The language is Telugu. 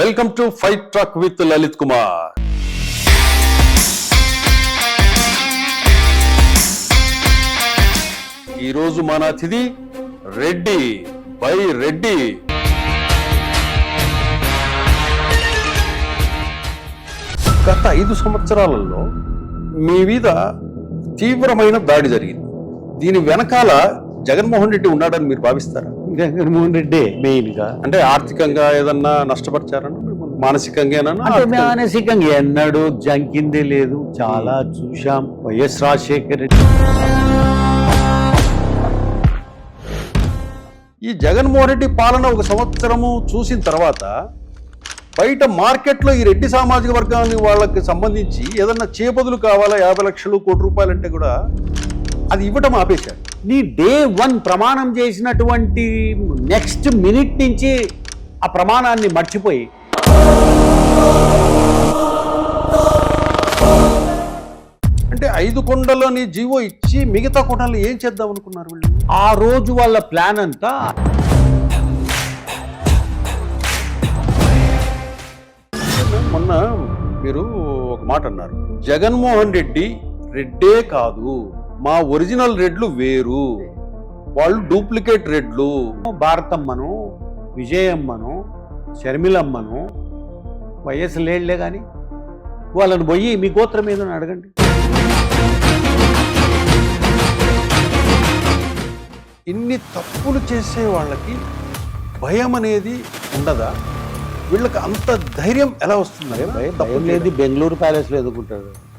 Welcome to fight truck with Lalit Kumar. ఈరోజు మన అతిథి రెడ్డి బై రెడ్డి. గత ఐదు సంవత్సరాలలో మీ మీద తీవ్రమైన దాడి జరిగింది. దీని వెనకాల జగన్మోహన్ రెడ్డి ఉన్నాడని మీరు భావిస్తారా? జగన్మోహన్ రెడ్డి మెయిన్గా అంటే ఆర్థికంగా ఏదన్నా నష్టపరిచారని? మానసికంగా అంటే మానసికంగా ఎన్నడూ జంకిందే లేదు. చాలా చూశాం. వైఎస్ రాజశేఖర రెడ్డి. ఈ జగన్మోహన్ రెడ్డి పాలన ఒక సంవత్సరము చూసిన తర్వాత బయట మార్కెట్లో ఈ రెడ్డి సామాజిక వర్గాన్ని వాళ్ళకి సంబంధించి ఏదన్నా చేపదులు కావాలా? యాభై లక్షలు కోటి రూపాయలు అంటే కూడా అది ఇవ్వటం ఆపేశాడు నీ డే వన్ ప్రమాణం చేసినటువంటి నెక్స్ట్ మినిట్ నుంచి ఆ ప్రమాణాన్ని మర్చిపోయి. అంటే ఐదు కొండలని జీవో ఇచ్చి మిగతా కొండలు ఏం చేద్దాం అనుకున్నారు వీళ్ళు? ఆ రోజు వాళ్ళ ప్లాన్ అంతా. మొన్న మీరు ఒక మాట అన్నారు. జగన్మోహన్ రెడ్డి రెడ్డే కాదు. మా ఒరిజినల్ రెడ్లు వేరు. వాళ్ళు డూప్లికేట్ రెడ్లు. భారతమ్మను విజయమ్మను షర్మిలమ్మను వైఎస్ లేళ్ళే కానీ వాళ్ళని పోయి మీ గోత్రం ఏదో అడగండి. ఇన్ని తప్పులు చేసే వాళ్ళకి భయం అనేది ఉండదా? వీళ్ళకి అంత ధైర్యం ఎలా వస్తుంది? భయం లేదు. బెంగళూరు ప్యాలెస్లో ఎదుర్కొంటాడు